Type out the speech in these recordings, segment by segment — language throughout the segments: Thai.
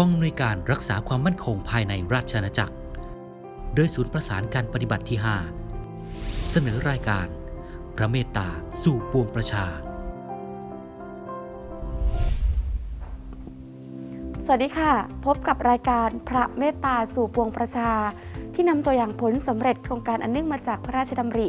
กองอำนวยการรักษาความมั่นคงภายในราชอาณาจักร โดยศูนย์ประสานการปฏิบัติที่ 5 เสนอรายการ พระเมตตาสู่ปวงประชา สวัสดีค่ะ พบกับรายการพระเมตตาสู่ปวงประชา ที่นำตัวอย่างผลสำเร็จโครงการอันเนื่องมาจากพระราชดำริ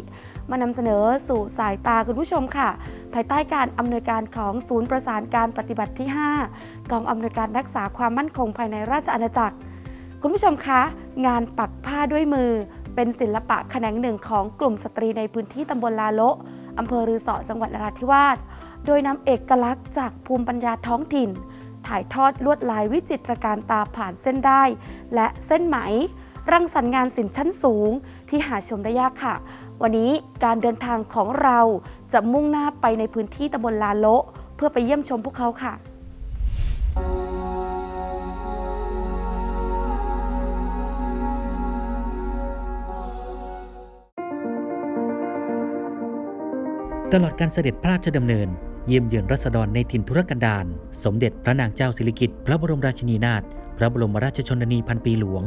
มานำเสนอสู่สายตาคุณผู้ชมค่ะ ภายใต้การอำนวยการของศูนย์ประสานการปฏิบัติที่ 5 กองอำนวยการรักษาความมั่นคงภายในราชอาณาจักร คุณผู้ชมคะ งานปักผ้าด้วยมือ เป็นศิลปะแขนงหนึ่งของกลุ่มสตรีในพื้นที่ตำบลลาโละอำเภอรือสอจังหวัดนราธิวาสโดยนำเอกลักษณ์จากภูมิปัญญาท้องถิ่น ถ่ายทอดลวดลายวิจิตรการตาผ่านเส้นได้ และเส้นไหม รังสรรค์งานศิลป์ชั้นสูงที่หาชมได้ยากค่ะ วันนี้การเดินทางของเราจะมุ่งหน้าไปในพื้นที่ตำบลลาโละเพื่อไปเยี่ยมชมพวกเขาค่ะตลอดการเสด็จพระราชดำเนิน เยี่ยมเยือนรัษฎรในถิ่นธุรกันดารสมเด็จพระนางเจ้าสิริกิติ์พระบรมราชินีนาถพระบรมราชชนนีพันปีหลวง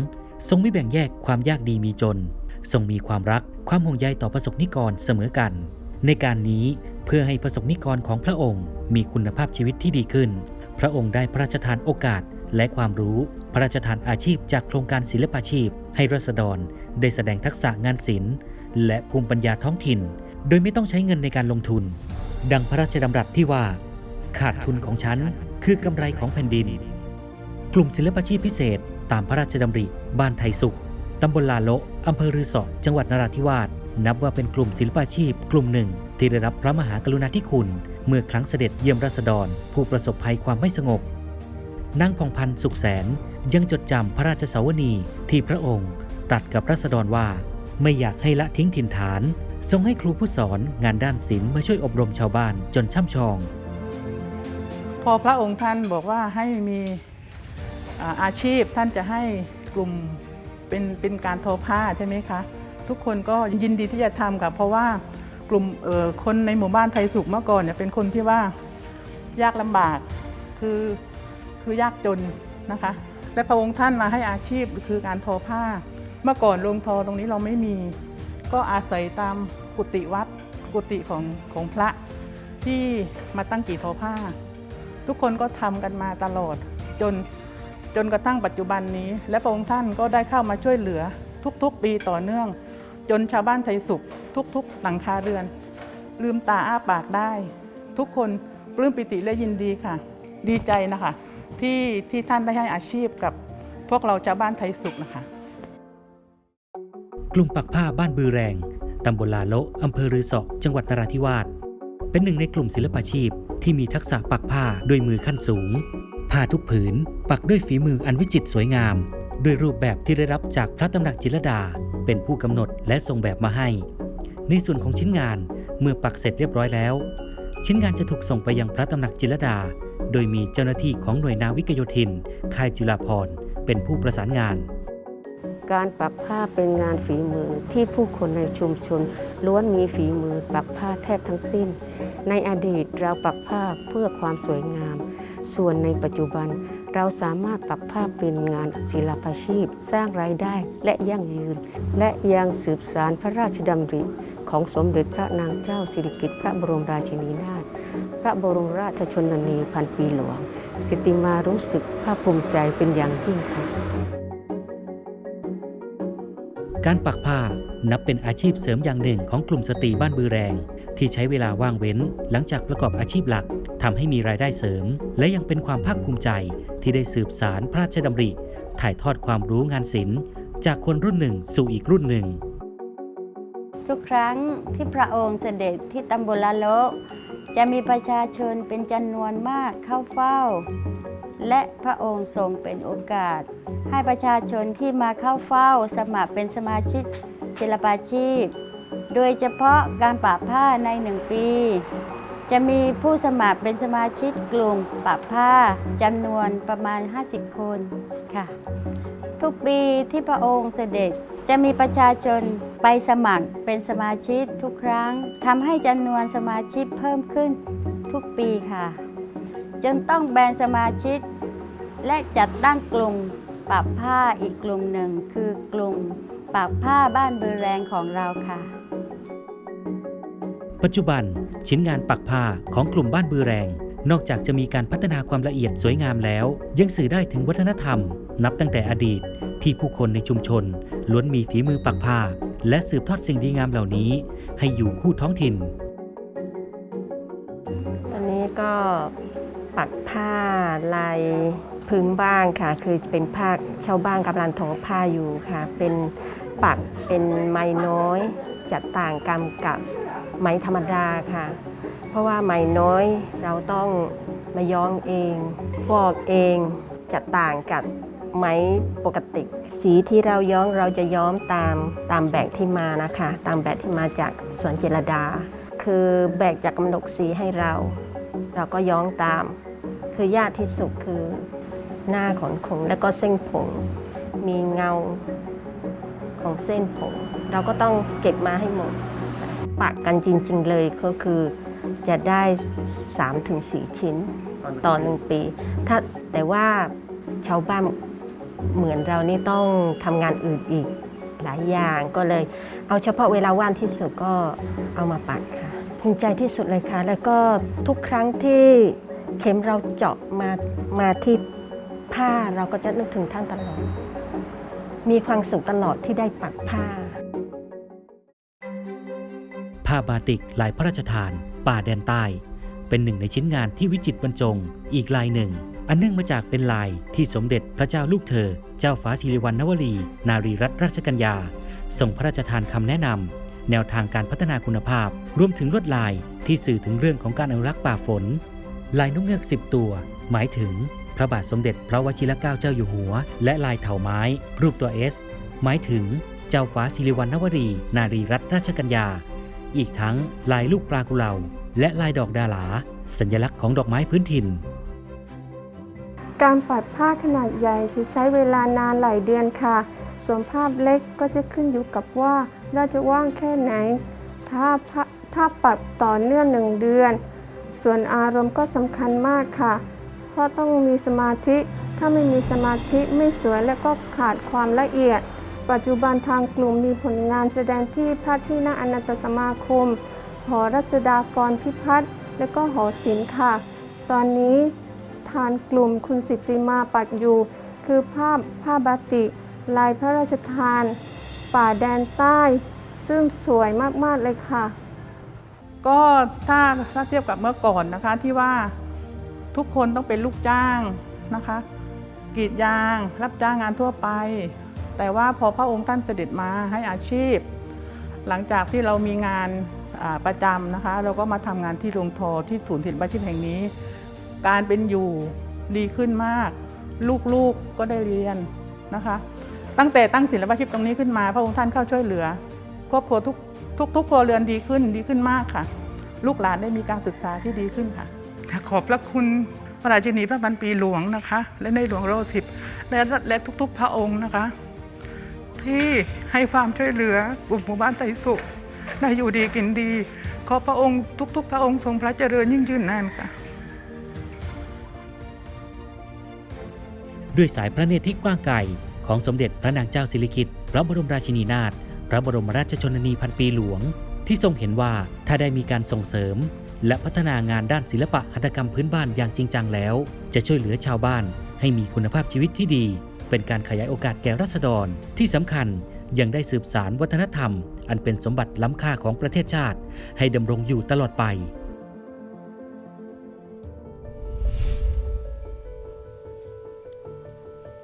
ทรงไม่แบ่งแยกความยากดีมีจน ทรงมีความรักความห่วงใยต่อประสบนิกรเสมอกัน ในการนี้เพื่อให้ประสบนิกรของพระองค์ มีคุณภาพชีวิตที่ดีขึ้น พระองค์ได้พระราชทานโอกาสและความรู้ พระราชทานอาชีพจากโครงการศิลปาชีพ ให้รัษฎรได้แสดงทักษะงานศิลป์และภูมิปัญญาท้องถิ่น โดยไม่ต้องใช้เงินในการลงทุน ดังพระราชดำรัสที่ว่า ขาดทุนของฉันคือกำไรของแผ่นดิน กลุ่มศิลปาชีพพิเศษ ตามพระราชดำริบ้านไทยสุขตำบลลาโละอำเภอรือสอจังหวัดนราธิวาสนับว่าเป็นกลุ่มศิลปาชีพ กลุ่มหนึ่ง ที่ได้รับพระมหากรุณาธิคุณ เมื่อครั้งเสด็จเยี่ยมราษฎร ผู้ประสบภัยความไม่สงบนางพองพันธ์สุขแสนยังจดจำพระราชสาวนีที่พระองค์ตรัสกับราษฎรว่า ไม่อยากให้ละทิ้งถิ่นฐาน ทรงให้ครูผู้สอนงานด้านศิลป์มาช่วยอบรมชาวบ้านจนช่ำชอง พอพระองค์ท่านบอกว่าให้มี อาชีพท่านจะให้กลุ่มเป็นเป็นการทอผ้าใช่ไหมคะ ทุกคนก็ยินดีที่จะทำค่ะเพราะว่ากลุ่มคนในหมู่บ้านไทยสุขเมื่อก่อนเนี่ยเป็นคนที่ว่ายากลำบากคือคือยากจนนะคะ และพระองค์ท่านมาให้อาชีพคือการทอผ้า เมื่อก่อนโรงทอตรงนี้เราไม่มี ก็อาศัยตามกุฏิวัดกุฏิของของพระที่มาตั้งกี่ทอผ้า ทุกคนก็ทำกันมาตลอดจน จนกระทั่งปัจจุบันนี้ และพระองค์ท่านก็ได้เข้ามาช่วยเหลือทุกๆ ปีต่อเนื่อง จนชาวบ้านไทยสุข ทุกๆ หลังคาเรือน ลืมตาอ้าปากได้ ทุกคนปลื้มปิติและยินดีค่ะ ดีใจนะคะที่ที่ท่านได้ให้อาชีพกับพวกเราชาวบ้านไทยสุขนะคะ กลุ่มปักผ้าบ้านบือแรง ตำบลลาโละอำเภอรือสอจังหวัดนราธิวาส เป็นหนึ่งในกลุ่มศิลปาชีพที่มีทักษะปักผ้าด้วยมือขั้นสูง ผ้าทุกผืน ปักด้วยฝีมืออันวิจิตรสวยงาม ด้วยรูปแบบที่ได้รับจากพระตำหนักจิรดา เป็นผู้กำหนดและทรงแบบมาให้ ในส่วนของชิ้นงานเมื่อปักเสร็จเรียบร้อยแล้ว ชิ้นงานจะถูกส่งไปยังพระตำหนักจิรดา โดยมีเจ้าหน้าที่ของหน่วยนาวิกโยธิน ค่ายจุฬาภรณ์เป็นผู้ประสานงาน การปักผ้าเป็นงานฝีมือที่ผู้คนในชุมชน ล้วนมีฝีมือปักผ้าแทบทั้งสิ้น ในอดีตเราปักผ้าเพื่อความสวยงาม ส่วนในปัจจุบันเราสามารถปักผ้าเป็นงานศิลปาชีพ สร้างรายได้และยั่งยืน และยังสืบสารพระราชดำริของสมเด็จพระนางเจ้าสิริกิติ์พระบรมราชินีนาถพระบรมราชชนนีพันปีหลวง สิติมารู้สึกภาคภูมิใจเป็นอย่างยิ่งค่ะการปักผ้านับเป็นอาชีพเสริมอย่างหนึ่งของกลุ่มสตรีบ้านบือแรง ที่ใช้เวลาว่างเว้นหลังจากประกอบอาชีพหลัก ทำให้มีรายได้เสริม และยังเป็นความภาคภูมิใจที่ได้สืบสารพระราชดำริ ถ่ายทอดความรู้งานศิลป์ จากคนรุ่นหนึ่งสู่อีกรุ่นหนึ่ง ทุกครั้งที่พระองค์เสด็จที่ตำบลละโลจะมีประชาชนเป็นจำนวนมากเข้าเฝ้า และพระองค์ทรงเป็นโอกาส ให้ประชาชนที่มาเข้าเฝ้าสมัครเป็นสมาชิกศิลปาชีพ โดยเฉพาะการปะผ้าในหนึ่งปี จะมีผู้สมัครเป็นสมาชิกกลุ่มปะผ้าจำนวนประมาณ 50 คนค่ะ ทุกปีที่พระองค์เสด็จจะมีประชาชนไปสมัครเป็นสมาชิกทุกครั้งทำให้จำนวนสมาชิกเพิ่มขึ้นทุกปีค่ะจนต้องแบนสมาชิก และจัดตั้งกลุ่มปักผ้าอีกกลุ่มหนึ่ง คือกลุ่มปักผ้าบ้านเบือแรงของเราค่ะ ปัจจุบันชิ้นงานปักผ้าของกลุ่มบ้านบือแรง นอกจากจะมีการพัฒนาความละเอียดสวยงามแล้ว ยังสื่อได้ถึงวัฒนธรรม นับตั้งแต่อดีตที่ผู้คนในชุมชน ล้วนมีฝีมือปักผ้า และสืบทอดสิ่งดีงามเหล่านี้ ให้อยู่คู่ท้องถิ่น อันนี้ก็ปักผ้าลายพื้นบ้านค่ะ คือเป็นผ้าชาวบ้านกำลังทอผ้าอยู่ค่ะ เป็นปักเป็นไม้น้อยจะต่างกันกับ ไหมธรรมดาค่ะ เพราะว่าไหมน้อยเราต้องมาย้อมเอง ฟอกเองจะต่างกับไหมปกติ สีที่เราย้อมเราจะย้อมตามตามแบบที่มานะคะ ตามแบบที่มาจากสวนเจรดา คือแบกจากกำหนดสีให้เรา เราก็ย้อมตาม คือยากที่สุดคือหน้าของขนแล้วก็เส้นผมมีเงาของเส้นผม เราก็ต้องเก็บมาให้หมด ปักกันจริง ๆ เลยก็คือจะได้ 3-4 ชิ้นต่อหนึ่งปี ถ้าแต่ว่าชาวบ้านเหมือนเรานี่ต้องทำงานอื่นอีกหลายอย่างก็เลย เอาเฉพาะเวลาว่างที่สุดก็เอามาปักค่ะภูมิใจที่สุดเลยค่ะ แล้วก็ทุกครั้งที่เข็มเราเจาะมามาที่ผ้าเราก็จะนึกถึงท่านตลอด มีความสุขตลอดที่ได้ปักผ้า ผ้าบาติกลายพระราชทาน ป่าแดนใต้ เป็นหนึ่งในชิ้นงานที่วิจิตรบรรจง อีกลายหนึ่ง อันเนื่องมาจากเป็นลายที่สมเด็จพระเจ้าลูกเธอ เจ้าฟ้าสิริวัณณวลี นารีรัตนราชกัญญาทรงพระราชทานคำแนะนำแนวทางการพัฒนาคุณภาพ รวมถึงลวดลายที่สื่อถึงเรื่องของการอนุรักษ์ป่าฝน ลายนกเงือกสิบตัว หมายถึง พระบาทสมเด็จพระวชิรเกล้าเจ้าอยู่หัว และลายเถาไม้ รูปตัวเอสหมายถึง เจ้าฟ้าสิริวัณณวรี นารีรัตนราชกัญญา อีกทั้งลายลูกปลากุเลาและลายดอกดาหลา สัญลักษณ์ของดอกไม้พื้นถิ่น การปัดผ้าขนาดใหญ่จะใช้เวลานานหลายเดือนค่ะ ส่วนภาพเล็กก็จะขึ้นอยู่กับว่าเราจะว่างแค่ไหน ถ้าผ้าถ้าปัดต่อเนื่องหนึ่งเดือน ส่วนอารมณ์ก็สำคัญมากค่ะ เพราะต้องมีสมาธิ ถ้าไม่มีสมาธิไม่สวยและก็ขาดความละเอียด ปัจจุบันทางกลุ่มมีผลงานแสดงที่พระที่นั่งอนันตสมาคม หอรัศดากรพิพัฒน์และก็หอศิลป์ค่ะ ตอนนี้ทานกลุ่มคุณสิทธิมาปัดอยู่ คือภาพผ้าบาติ ลายพระราชทาน ป่าแดนใต้ ซึ่งสวยมาก ๆ เลยค่ะ ก็ถ้าถ้าเทียบกับเมื่อก่อนนะคะที่ว่าทุกคนต้องเป็นลูกจ้างนะคะกรีดยาง รับจ้างงานทั่วไป แต่ว่าพอพระองค์ท่านเสด็จมาให้อาชีพ หลังจากที่เรามีงานประจำนะคะ เราก็มาทำงานที่โรงทอที่ศูนย์ศิลปาชีพแห่งนี้ การเป็นอยู่ดีขึ้นมาก ลูกๆก็ได้เรียนนะคะ ตั้งแต่ตั้งศิลปาชีพตรงนี้ขึ้นมา พระองค์ท่านเข้าช่วยเหลือครอบครัวทุกทุกทุกครัวเรือนดีขึ้นดีขึ้นมากค่ะ ลูกหลานได้มีการศึกษาที่ดีขึ้นค่ะ ขอบพระคุณพระราชินีพระพันปีหลวงนะคะ และในหลวงรสิบและและทุก ๆ พระองค์นะคะ ที่ให้ความช่วยเหลือกลุ่มหมู่บ้านไตรสุขได้อยู่ดีกินดี ขอพระองค์ทุก ๆ พระองค์ทรงพระเจริญยิ่งยืนนานค่ะ ด้วยสายพระเนตรที่กว้างไกลของสมเด็จพระนางเจ้าสิริกิติ์พระบรมราชินีนาถพระบรมราชชนนีพันปีหลวง ที่ทรงเห็นว่าถ้าได้มีการส่งเสริม และพัฒนางานด้านศิลปะหัตถกรรมพื้นบ้านอย่างจริงจังแล้ว จะช่วยเหลือชาวบ้านให้มีคุณภาพชีวิตที่ดี เป็นการขยายโอกาสแก่รัษฎร ที่สำคัญยังได้สืบสารวัฒนธรรม อันเป็นสมบัติล้ำค่าของประเทศชาติ ให้ดำรงอยู่ตลอดไป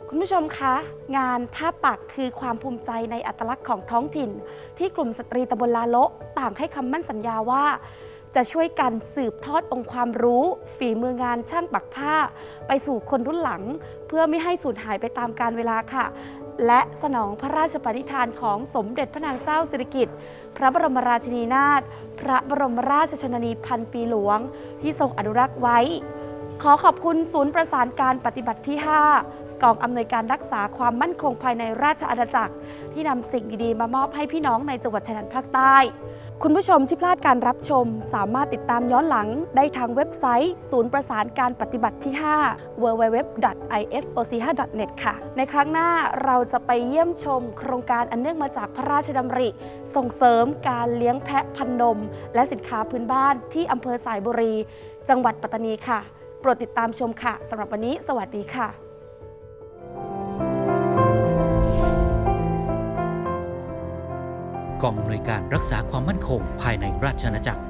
คุณผู้ชมคะ งานผ้าปักคือความภูมิใจในอัตลักษณ์ของท้องถิ่น ที่กลุ่มสตรีตำบลลาโละต่างให้คำมั่นสัญญาว่า จะช่วยกันสืบทอดองค์ความรู้ ฝีมืองานช่างปักผ้า ไปสู่คนรุ่นหลัง เพื่อไม่ให้สูญหายไปตามกาลเวลาค่ะ และสนองพระราชปณิธานของสมเด็จพระนางเจ้าสิริกิติ์พระบรมราชินีนาถพระบรมราชชนนีพันปีหลวง ที่ทรงอนุรักษ์ไว้ ขอขอบคุณศูนย์ประสานการปฏิบัติที่ 5กองอำนวยการรักษาความมั่นคงภายในราชอาณาจักร ที่นำสิ่งดี ๆ มามอบให้พี่น้องในจังหวัดชายแดนภาคใต้ คุณผู้ชมที่พลาดการรับชม สามารถติดตามย้อนหลังได้ทางเว็บไซต์ ศูนย์ประสานการปฏิบัติที่ 5 www.isoc5.net ค่ะ ในครั้งหน้าเราจะไปเยี่ยมชมโครงการอันเนื่องมาจากพระราชดำริ ส่งเสริมการเลี้ยงแพะพันนม และสินค้าพื้นบ้านที่อำเภอสายบุรี จังหวัดปัตตานีค่ะ โปรดติดตามชมค่ะสำหรับวันนี้ สวัสดีค่ะ กองอำนวยการรักษาความมั่นคงภายในราชอาณาจักร